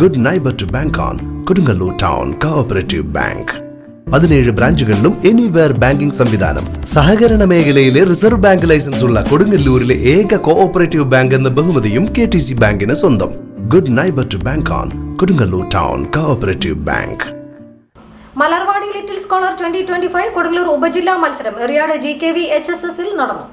Good neighbour to bank on Kodungallur town cooperative bank പതിനേഴ് ബ്രാഞ്ചുകളിലും anywhere banking സംവിധാനം. സഹകരണ മേഖലയിലെ റിസർവ് ബാങ്ക് ലൈസൻസ് ഉള്ള കൊടുങ്ങല്ലൂരിലെ ഏക കോഓപ്പറേറ്റീവ് ബാങ്ക് എന്ന ബഹുമതിയും കെ ടി സി ബാങ്കിന് സ്വന്തം. Good neighbour to bank on Kodungallur town cooperative bank Malarvadi little scholar twenty twenty five Kodungallur ഉപജില്ലാ മത്സരം Eriyad G K V H S എസിൽ നടന്നു.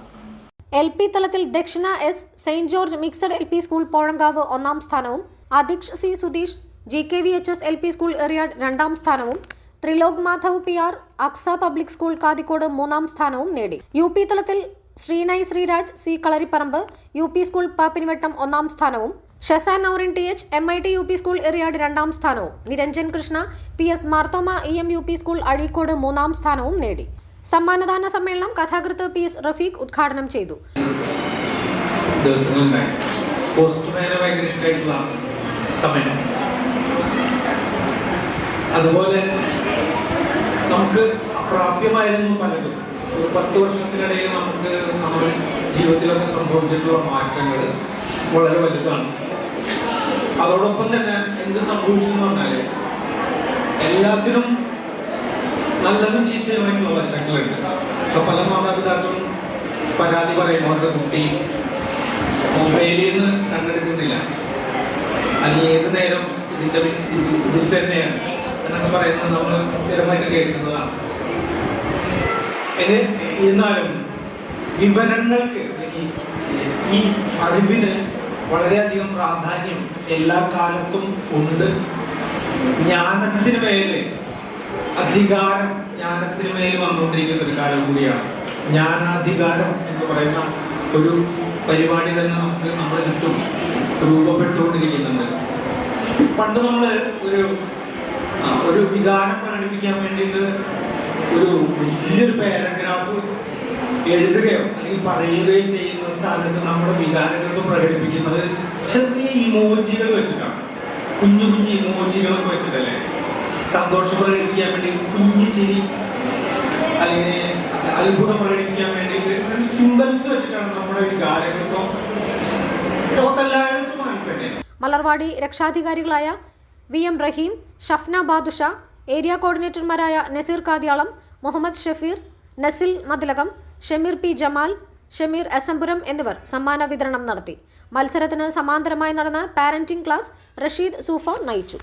എൽ പി തലത്തിൽ Dakshina S saint George mixed L P school Pozhankavu ഒന്നാം സ്ഥാനവും Adheeksh C Sudheesh G K V H S L P school Eriyad രണ്ടാം സ്ഥാനവും Trilok Madhav P R Aksa public school Kathikode മൂന്നാം സ്ഥാനവും നേടി. U P തലത്തിൽ Sreenayi Sreeraj C Kalaripparambu U P school Pappinivattam ഒന്നാം സ്ഥാനവും Shazan Naurin T H M I T U P school Eriyad രണ്ടാം സ്ഥാനവും Niranjan Krishna P S Marthoma E M U P school Azhikode മൂന്നാം സ്ഥാനവും നേടി. സമ്മാനദാന സമ്മേളനം കഥാകൃത്ത് പി എസ് റഫീഖ് ഉദ്ഘാടനം ചെയ്തു. ദിവസങ്ങളുണ്ടായി പോസ്റ്റ്മാനെ ഭയങ്കര ഇഷ്ടമായിട്ടുള്ള സമയം. അതുപോലെ നമുക്ക് അപ്രാപ്യമായിരുന്നു പലതും. ഒരു പത്ത് വർഷത്തിനിടയിൽ നമുക്ക് നമ്മുടെ ജീവിതത്തിലൊക്കെ സംഭവിച്ചിട്ടുള്ള മാറ്റങ്ങൾ വളരെ വലുതാണ്. അതോടൊപ്പം തന്നെ എന്ത് സംഭവിച്ചു എന്ന് പറഞ്ഞാൽ എല്ലാത്തിനും നല്ലതും ചീത്തയുമായിട്ടുള്ള വശങ്ങളുണ്ട്. ഇപ്പൊ പല മാതാപിതാക്കളും പരാതി പറയുന്നവരുടെ കുട്ടി മൊബൈലിൽ നിന്ന് കണ്ടെടുക്കുന്നില്ല. അല്ലെങ്കിൽ ഏത് നേരം ഇതിന്റെ ഇതിൽ തന്നെയാണ് എന്നൊക്കെ പറയുന്നത് നമ്മൾ സ്ഥിരമായിട്ട് കേൾക്കുന്നതാണ്. എന്നാലും വിവരങ്ങൾക്ക് ഈ- അറിവിന് വളരെയധികം പ്രാധാന്യം എല്ലാ കാലത്തും ഉണ്ട്. ജ്ഞാനത്തിന് മേലെ അധികാരം ജ്ഞാനത്തിന് മേൽ വന്നുകൊണ്ടിരിക്കുന്ന ഒരു കാലം കൂടിയാണ്. ജ്ഞാനാധികാരം എന്ന് പറയുന്ന ഒരു പരിപാടി തന്നെ നമുക്ക് നമ്മുടെ ചുറ്റും രൂപപ്പെട്ടുകൊണ്ടിരിക്കുന്നുണ്ട്. നമ്മൾ ഒരു ഒരു വികാരം പ്രകടിപ്പിക്കാൻ വേണ്ടിയിട്ട് ഒരു വലിയൊരു പാരഗ്രാഫ് എഴുതുകയോ അല്ലെങ്കിൽ പറയുകയോ ചെയ്യുന്ന സ്ഥാനത്ത് നമ്മുടെ വികാരങ്ങൾക്ക് പ്രകടിപ്പിക്കുന്നത് ചെറിയ ഇമോജികൾ വെച്ചിട്ടാണ്. കുഞ്ഞു കുഞ്ഞു ഇമോജികളൊക്കെ വെച്ചിട്ടല്ലേ? സന്തോഷം പ്രകടിപ്പിക്കാൻ വേണ്ടി കുഞ്ഞു ചിരി അല്ലെങ്കിൽ അത്ഭുതം പ്രകടിപ്പിക്കാൻ വേണ്ടിയിട്ട് ഒരു സിമ്പിൾസ് വെച്ചിട്ടാണ് നമ്മുടെ വികാരങ്ങൾക്കും ലോകത്തെല്ലായിടത്തും തന്നെയാണ് Malarvadi രക്ഷാധികാരികളായ V M Raheem Shafna Badusha area കോർഡിനേറ്റർമാരായ Naseer Kadiyalam Muhammad Shafeer Nasil Mathilakam Shameer P Jamal Shameer Esampuram എന്നിവർ സമ്മാന വിതരണം നടത്തി. മത്സരത്തിന് സമാന്തരമായി നടന്ന പാരന്റിംഗ് ക്ലാസ് റഷീദ് സൂഫ നയിച്ചു.